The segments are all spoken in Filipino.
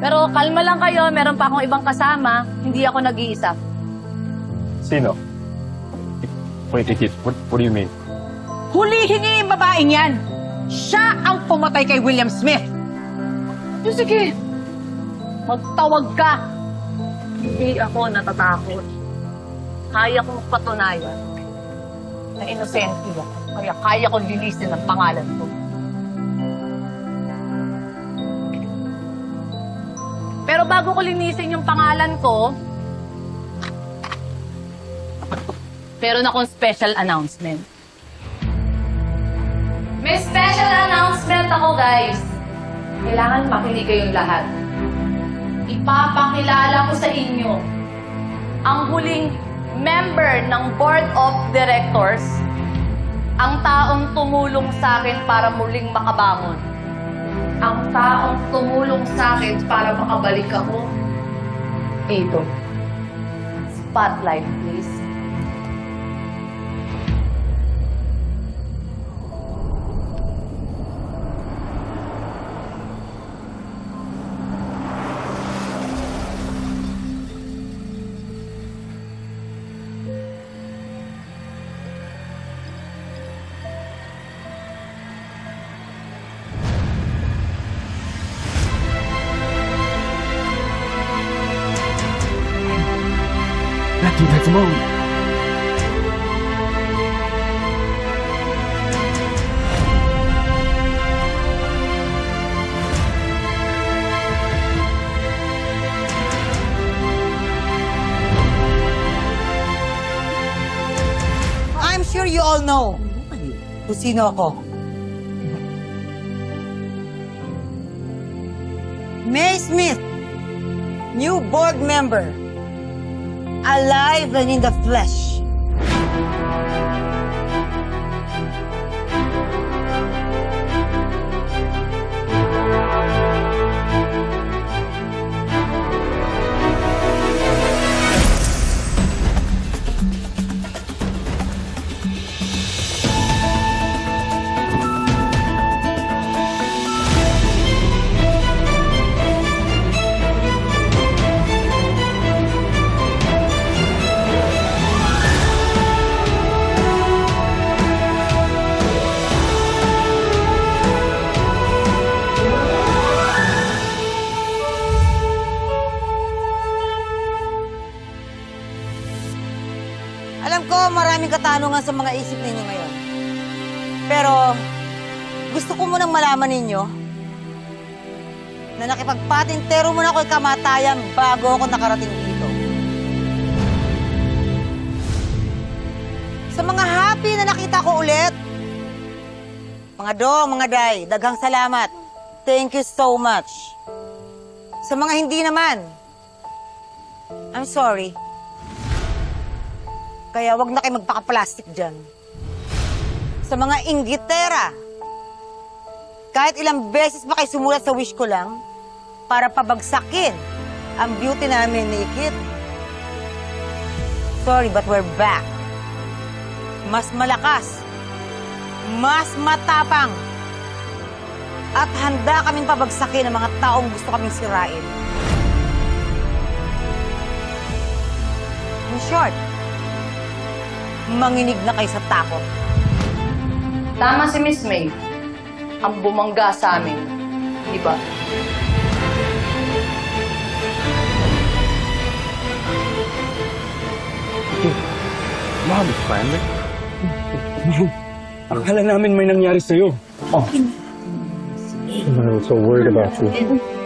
Pero kalma lang kayo, meron pa akong ibang kasama. Hindi ako nag-iisa. Sino? Wait, Ikit, what, what do you mean? Hulihingi yung babaeng yan! Siya ang pumatay kay William Smith! Yung sige, magtawag ka. Hindi ako natatakot. Kaya kong patunayan na inosente ako. Kaya kaya kong linisin ang pangalan ko. Bago ko linisin yung pangalan ko, meron akong special announcement. May special announcement ako, guys. Kailangan makinig kayong lahat. Ipapakilala ko sa inyo ang huling member ng Board of Directors, ang taong tumulong sa akin para muling makabangon. Ang taong tumulong sa akin para makabalik ako. Ito. Spotlight, please. I'm sure you all know kung sino ako. May Smith, new board member, alive and in the flesh. Alam ko maraming katanungan sa mga isip ninyo ngayon. Pero gusto ko munang malaman ninyo na nakipagpatintero muna ako kamatayan bago ako nakarating dito. Sa mga happy na nakita ko ulit, mga dong, mga day, daghang salamat. Thank you so much. Sa mga hindi naman, I'm sorry. Kaya wag na kayo magpaka-plastic dyan. Sa mga inggitera, kahit ilang beses pa kayo sumulat sa wish ko lang, para pabagsakin ang beauty namin ni Ikit. Sorry, but we're back. Mas malakas, mas matapang, at handa kaming pabagsakin ang mga taong gusto kaming sirain. In short, manginig na kayo sa takot. Tama si Miss May. Ang bumangga sa amin. Di ba? Mom, finally. Akala namin may nangyari sa'yo. Oh. I was so worried about you.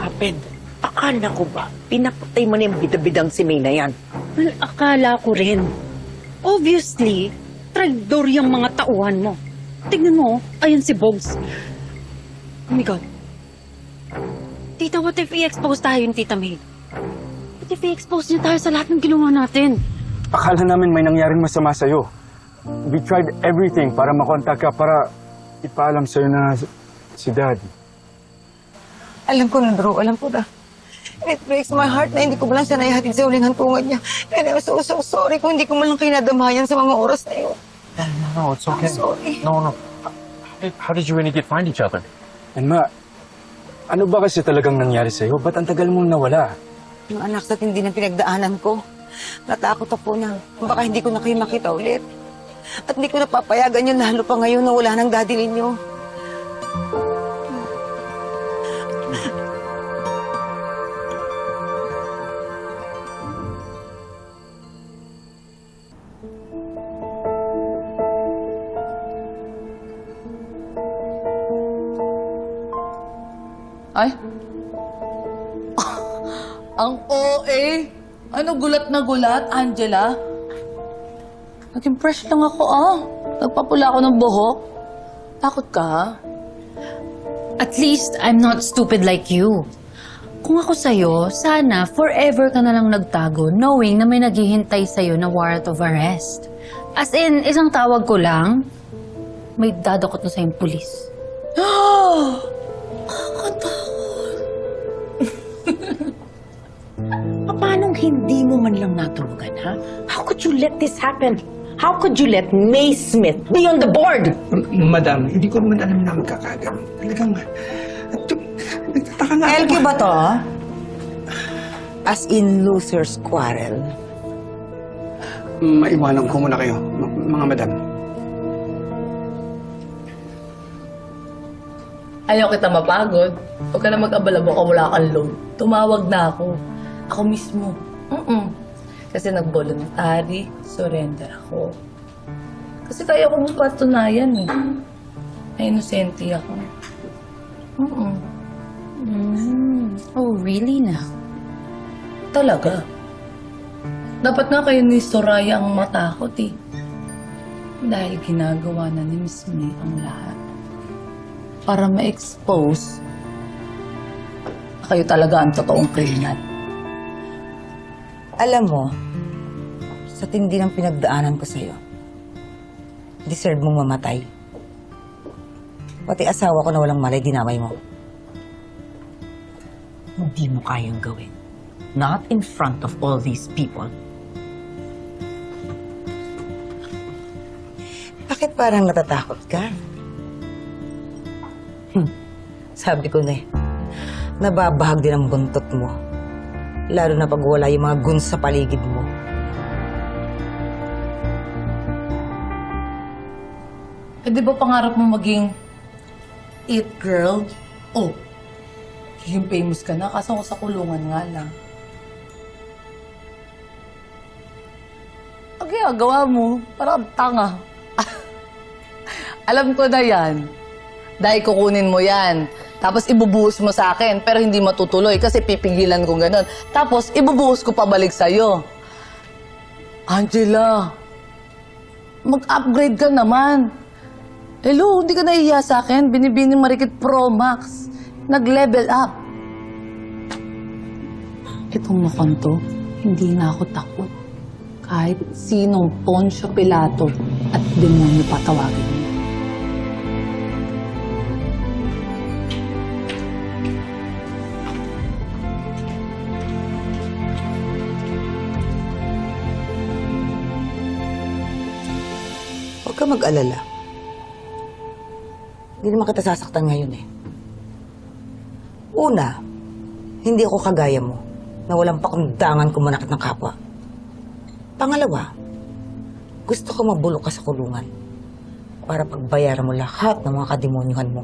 Hapend, akala ko ba, pinapatay mo na yung bidabidang si May na yan? Well, akala ko rin. Obviously, tragdor yung mga tauhan mo. Tingnan mo, ayun si Bogs. Oh my God. Tita, what if i-expose tayo yung Tita May? What if i-expose niya tayo sa lahat ng ginawa natin? Akala namin may nangyaring masama sa'yo. We tried everything para makontak ka, para ipaalam sa'yo na si Dad. Alam ko na, bro. Alam ko na. And it breaks my heart na hindi ko lang siya naihatid sa huling hantungan niya. And I'm so, so sorry kung hindi ko man lang kinadamayan sa mga oras na yun. No, it's okay. sorry. No, no. How did you and Edith find each other? And ma, ano ba kasi talagang nangyari sa'yo? Ba't ang tagal mong nawala? Yung anak sa tindi ng pinagdaanan ko. Natakot ako na baka hindi ko na kayo makita ulit. At hindi ko napapayagan yun lalo pa ngayon na wala ng daddy ninyo. Ay? Ang OA? Ano gulat na gulat, Angela? Naging fresh lang ako, ah. Nagpapula ako ng buhok. Takot ka, ha? At least, I'm not stupid like you. Kung ako sa'yo, sana forever ka na lang nagtago knowing na may naghihintay sa'yo na warrant of arrest. As in, isang tawag ko lang, may dadakot na sa'yong pulis. Paano hindi mo man lang natulugan, ha? How could you let this happen? How could you let May Smith be on the board? Madam, hindi ko naman alam na magkakaganon. Talagang, nagtataka nga. LQ ba to? As in loser's quarrel. Maiwanan ko muna kayo, mga madam. Ayaw kita mapagod. Huwag ka na mag-abala baka wala kang load. Tumawag na ako. Ako mismo. Mm-mm. Kasi nag-voluntary, surrender ako. Kasi kaya ko mong patunayan eh. Na inosente ako. Mm-mm. Mm. Oh, really na? Talaga. Dapat nga kayo ni Soraya ang matakot eh. Dahil ginagawa na ni Miss May ang lahat. Para ma-expose na kayo talaga ang totoong kriminal. Alam mo, sa tindi ng pinagdaanan ko sa'yo, deserve mong mamatay. Pati asawa ko na walang malay, dinamay mo. Hindi mo kayang gawin. Not in front of all these people. Bakit parang natatakot ka? Hmm. Sabi ko na eh, nababahag din ang buntot mo. Lalo na pag wala yung mga guns sa paligid mo. Eh di ba pangarap mo maging it girl? Oh, yung famous ka na, kaso sa kulungan nga lang. Ang ginagawa mo, parang tanga. Alam ko na yan. Dahil kukunin mo yan. Tapos ibubuhos mo sa akin, pero hindi matutuloy kasi pipigilan ko ganun. Tapos ibubuhos ko pabalik sa'yo. Angela, mag-upgrade ka naman. Hello, hindi ka nahihiya sa akin. Binibining Marikit Pro Max. Nag-level up. Itong mukhang to, hindi na ako takot. Kahit sinong Poncio Pilato at demonyo patawagin mo. Mag-alala. Hindi naman kita sasaktan ngayon eh. Una, hindi ako kagaya mo na walang pakundangan kumanakit ng kapwa. Pangalawa, gusto ko mabulok ka sa kulungan para pagbayaran mo lahat ng mga kademonyuhan mo.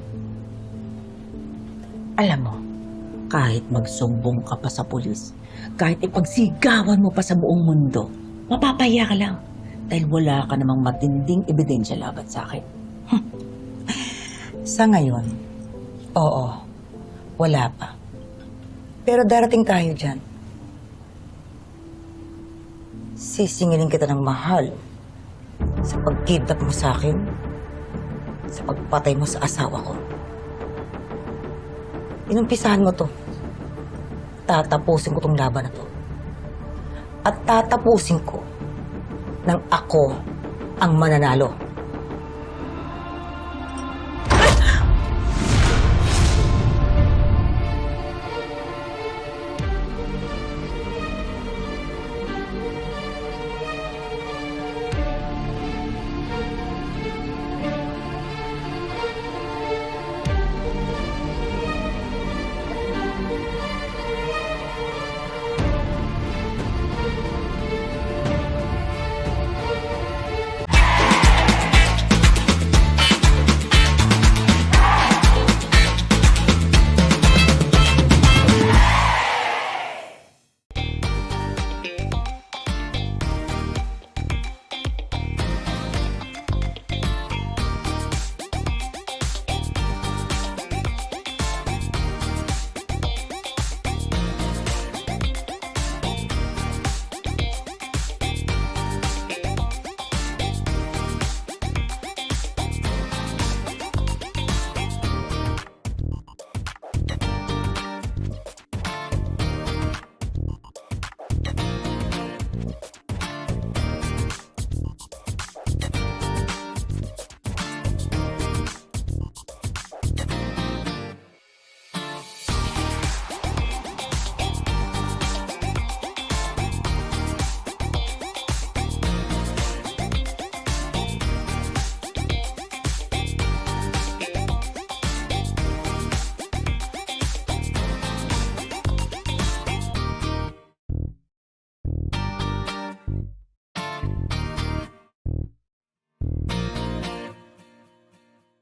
Alam mo, kahit magsumbong ka pa sa pulis, kahit ipagsigawan mo pa sa buong mundo, mapapaya ka lang. Dahil wala ka namang matinding ebidensya laban sa akin. Sa ngayon, oo, wala pa. Pero darating tayo dyan. Sisingilin kita ng mahal sa pagkidnap mo sa akin, sa pagpatay mo sa asawa ko. Inumpisahan mo to. Tatapusin ko tong laban na to. At tatapusin ko nang ako ang mananalo.